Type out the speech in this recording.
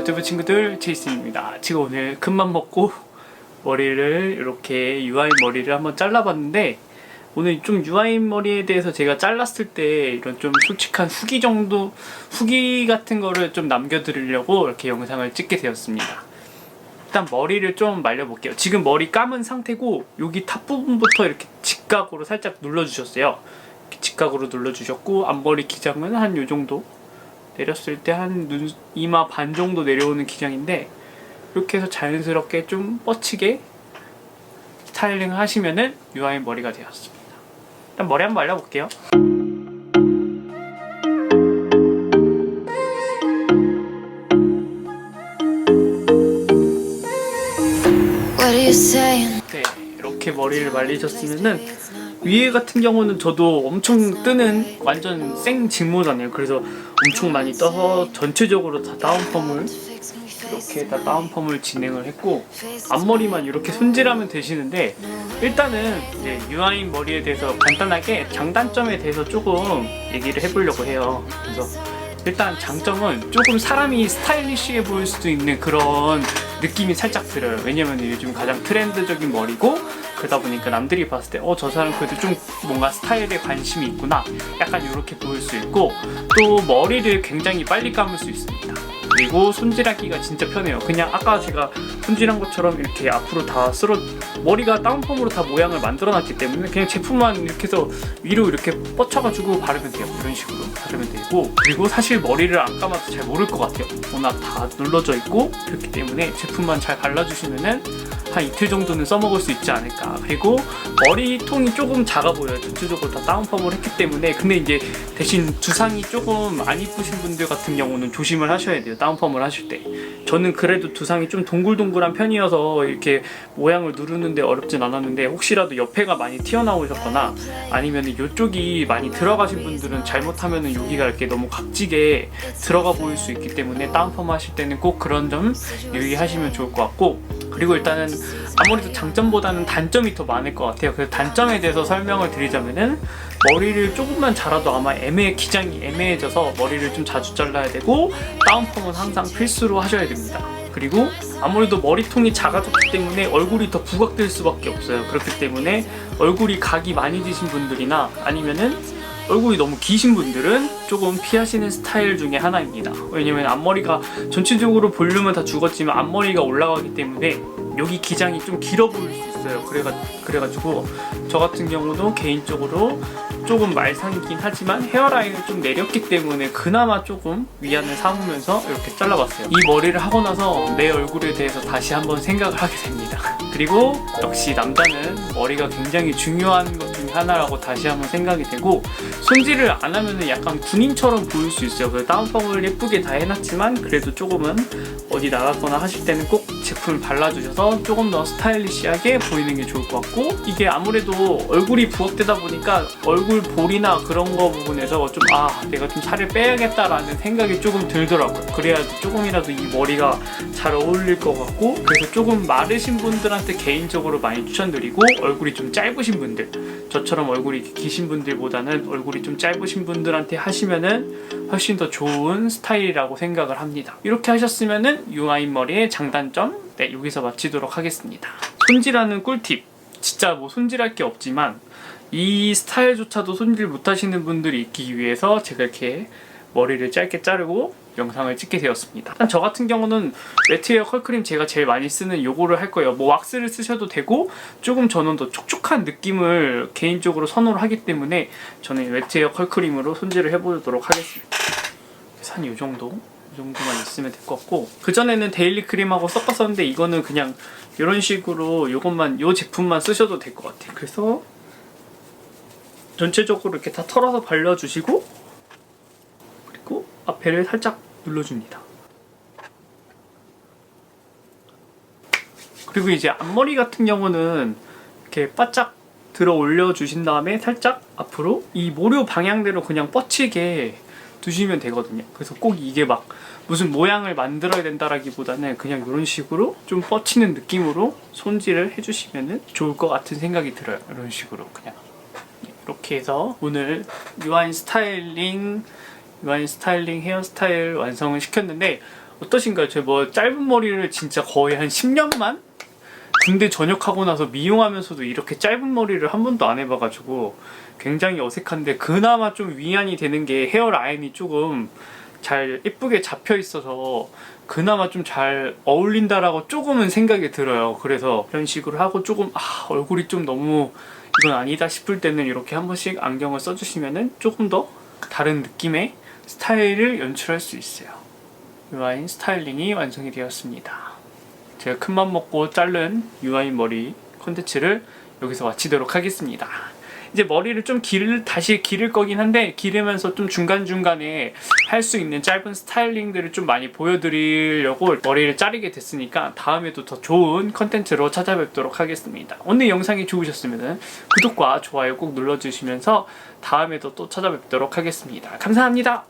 유튜브 친구들 제이슨입니다. 지금 오늘 큰맘 먹고 머리를 이렇게 유아인 머리를 한번 잘라봤는데 오늘 좀 유아인 머리에 대해서 제가 잘랐을 때 이런 좀 솔직한 후기 정도 후기 같은 거를 좀 남겨드리려고 이렇게 영상을 찍게 되었습니다. 일단 머리를 좀 말려볼게요. 지금 머리 감은 상태고 여기 탑 부분부터 이렇게 직각으로 살짝 눌러주셨어요. 직각으로 눌러주셨고 앞머리 기장은 한 요 정도 내렸을 때 한 눈 이마 반 정도 내려오는 기장인데 이렇게 해서 자연스럽게 좀 뻗치게 스타일링 하시면은 유아인 머리가 되었습니다. 일단 머리 한번 말려볼게요. 네, 이렇게 머리를 말리셨으면은 위에 같은 경우는 저도 엄청 뜨는 완전 생 직모잖아요. 그래서 엄청 많이 떠서 전체적으로 다 다운펌을 이렇게 다 다운펌을 진행을 했고 앞머리만 이렇게 손질하면 되시는데 일단은 이제 유아인 머리에 대해서 간단하게 장단점에 대해서 조금 얘기를 해보려고 해요. 그래서 일단 장점은 조금 사람이 스타일리시해 보일 수도 있는 그런 느낌이 살짝 들어요. 왜냐면 요즘 가장 트렌드적인 머리고 그러다 보니까 남들이 봤을 때 어 저 사람 그래도 좀 뭔가 스타일에 관심이 있구나 약간 이렇게 보일 수 있고 또 머리를 굉장히 빨리 감을 수 있습니다. 그리고 손질하기가 진짜 편해요. 그냥 아까 제가 손질한 것처럼 이렇게 앞으로 다 쓸어 머리가 다운펌으로 다 모양을 만들어놨기 때문에 그냥 제품만 이렇게 해서 위로 이렇게 뻗쳐가지고 바르면 돼요. 이런 식으로 바르면 되고 그리고 사실 머리를 안 감아도 잘 모를 것 같아요. 워낙 다 눌러져 있고 그렇기 때문에 제품만 잘 발라주시면은 한 이틀 정도는 써먹을 수 있지 않을까. 그리고 머리통이 조금 작아 보여요. 전체적으로 다 다운펌을 했기 때문에. 근데 이제 대신 두상이 조금 안 이쁘신 분들 같은 경우는 조심을 하셔야 돼요. 다운펌을 하실 때. 저는 그래도 두상이 좀 동글동글한 편이어서 이렇게 모양을 누르는데 어렵진 않았는데 혹시라도 옆에가 많이 튀어나오셨거나 아니면 이쪽이 많이 들어가신 분들은 잘못하면 여기가 이렇게 너무 각지게 들어가 보일 수 있기 때문에 다운펌 하실 때는 꼭 그런 점 유의하시면 좋을 것 같고 그리고 일단은 아무래도 장점보다는 단점이 더 많을 것 같아요. 그래서 단점에 대해서 설명을 드리자면은 머리를 조금만 자라도 아마 애매 기장이 애매해져서 머리를 좀 자주 잘라야 되고 다운펌은 항상 필수로 하셔야 됩니다. 그리고 아무래도 머리통이 작아졌기 때문에 얼굴이 더 부각될 수밖에 없어요. 그렇기 때문에 얼굴이 각이 많이 지신 분들이나 아니면은 얼굴이 너무 기신 분들은 조금 피하시는 스타일 중에 하나입니다. 왜냐면 앞머리가 전체적으로 볼륨은 다 죽었지만 앞머리가 올라가기 때문에 여기 기장이 좀 길어 보일 수 있어요. 그래가, 그래가지고 저 같은 경우도 개인적으로 조금 말상이긴 하지만 헤어라인을 좀 내렸기 때문에 그나마 조금 위안을 삼으면서 이렇게 잘라봤어요. 이 머리를 하고 나서 내 얼굴에 대해서 다시 한번 생각을 하게 됩니다. 그리고 역시 남자는 머리가 굉장히 중요한 것 하나라고 다시 한번 생각이 되고 손질을 안 하면은 약간 군인처럼 보일 수 있어요. 그래서 다운펌을 예쁘게 다 해놨지만 그래도 조금은 어디 나가거나 하실 때는 꼭 제품을 발라주셔서 조금 더 스타일리시하게 보이는 게 좋을 것 같고 이게 아무래도 얼굴이 부각되다 보니까 얼굴 볼이나 그런 거 부분에서 좀 아 내가 좀 살을 빼야겠다라는 생각이 조금 들더라고요. 그래야지 조금이라도 이 머리가 잘 어울릴 것 같고 그래서 조금 마르신 분들한테 개인적으로 많이 추천드리고 얼굴이 좀 짧으신 분들 저 처럼 얼굴이 기신 분들보다는 얼굴이 좀 짧으신 분들한테 하시면은 훨씬 더 좋은 스타일이라고 생각을 합니다. 이렇게 하셨으면은 유아인 머리의 장단점 네 여기서 마치도록 하겠습니다. 손질하는 꿀팁 진짜 뭐 손질할 게 없지만 이 스타일조차도 손질 못하시는 분들이 있기 위해서 제가 이렇게 머리를 짧게 자르고 영상을 찍게 되었습니다. 일단 저 같은 경우는 웨트웨어 컬크림 제가 제일 많이 쓰는 요거를 할 거예요. 뭐 왁스를 쓰셔도 되고 조금 저는 더 촉촉한 느낌을 개인적으로 선호를 하기 때문에 저는 웨트웨어 컬크림으로 손질을 해보도록 하겠습니다. 한요 정도 이 정도만 있으면 될 것 같고 그 전에는 데일리 크림하고 섞었었는데 이거는 그냥 이런 식으로 요것만 요 제품만 쓰셔도 될 것 같아요. 그래서 전체적으로 이렇게 다 털어서 발라주시고 그리고 앞에를 살짝 눌러줍니다. 그리고 이제 앞머리 같은 경우는 이렇게 바짝 들어 올려 주신 다음에 살짝 앞으로 이 모료 방향대로 그냥 뻗치게 두시면 되거든요. 그래서 꼭 이게 막 무슨 모양을 만들어야 된다라기보다는 그냥 이런 식으로 좀 뻗치는 느낌으로 손질을 해주시면 좋을 것 같은 생각이 들어요. 이런 식으로 그냥 이렇게 해서 오늘 유아인 스타일링 유아인 스타일링 헤어스타일 완성을 시켰는데 어떠신가요? 제 뭐 짧은 머리를 진짜 거의 한 10년만 군대 전역하고 나서 미용하면서도 이렇게 짧은 머리를 한 번도 안 해봐가지고 굉장히 어색한데 그나마 좀 위안이 되는 게 헤어 라인이 조금 잘 예쁘게 잡혀 있어서 그나마 좀 잘 어울린다라고 조금은 생각이 들어요. 그래서 이런 식으로 하고 조금 아 얼굴이 좀 너무 이건 아니다 싶을 때는 이렇게 한 번씩 안경을 써주시면은 조금 더 다른 느낌의 스타일을 연출할 수 있어요. 유아인 스타일링이 완성이 되었습니다. 제가 큰맘 먹고 자른 유아인 머리 콘텐츠를 여기서 마치도록 하겠습니다. 이제 머리를 좀 기를 다시 기를 거긴 한데 기르면서 좀 중간 중간에 할 수 있는 짧은 스타일링들을 좀 많이 보여드리려고 머리를 자르게 됐으니까 다음에도 더 좋은 컨텐츠로 찾아뵙도록 하겠습니다. 오늘 영상이 좋으셨으면 구독과 좋아요 꼭 눌러주시면서 다음에도 또 찾아뵙도록 하겠습니다. 감사합니다.